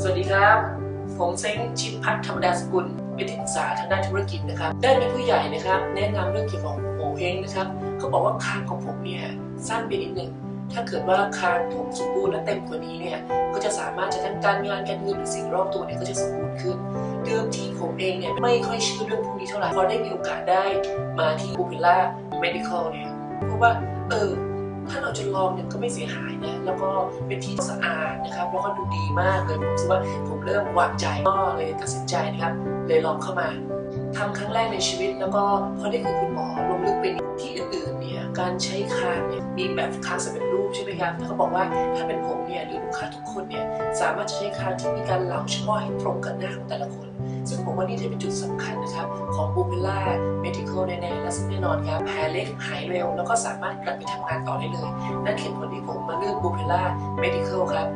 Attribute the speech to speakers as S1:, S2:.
S1: สวัสดีครับ ผมเซ้งชินพัฒน์ธรรมดาสกุลเป็นที่ปรึกษาทางด้านธุรกิจนะครับ ได้มีผู้ใหญ่นะครับ แนะนำเรื่องเกี่ยวกับโงเฮงนะครับเขาบอกว่าคางของผมเนี่ยสั้นไปนิดหนึ่งถ้าเกิดว่าคางผมสมบูรณ์และเต็มกว่านี้เนี่ยก็จะสามารถจะทั้งการงานการเงินหรือสิ่งรอบตัวเนี่ยก็จะสมบูรณ์ขึ้น เดิมที่ผมเองเนี่ยไม่ค่อยเชื่อเรื่องพวกนี้เท่าไหร่พอได้มีโอกาสได้มาที่ u p e l l a Medical เนี่ยเพราะว่าเออ จะลองเนี่ยก็ไม่เสียหายนะ แล้วก็เป็นที่สะอาดนะครับ แล้วก็ดูดีมากเลย ผมคิดว่าผมเริ่มวางใจก็เลยตัดสินใจนะครับ เลยลองเข้ามาทำครั้งแรกในชีวิต แล้วก็พอได้คุยกับคุณหมอลงลึกไปที่อื่นๆเนี่ยการใช้คางเนี่ยมีแบบคางสำเร็จรูปใช่ไหมครับเขาบอกว่าถ้าเป็นผมเนี่ยหรือลูกค้าทุกคนเนี่ย สามารถจะใช้คางที่มีการเหลาเฉพาะให้ตรงกับหน้าของแต่ละคน ซึ่งผมว่านี่จะเป็นจุดสำคัญนะครับของบูเบล่าเมดิคอลแน่ๆและซึ่งแน่นอนครับแผลเล็กหายเร็ว แล้วก็สามารถกลับไปทำงานต่อได้เลย นั่นคือผลที่ผมมาเลือกบูเบล่าเมดิคอลครับ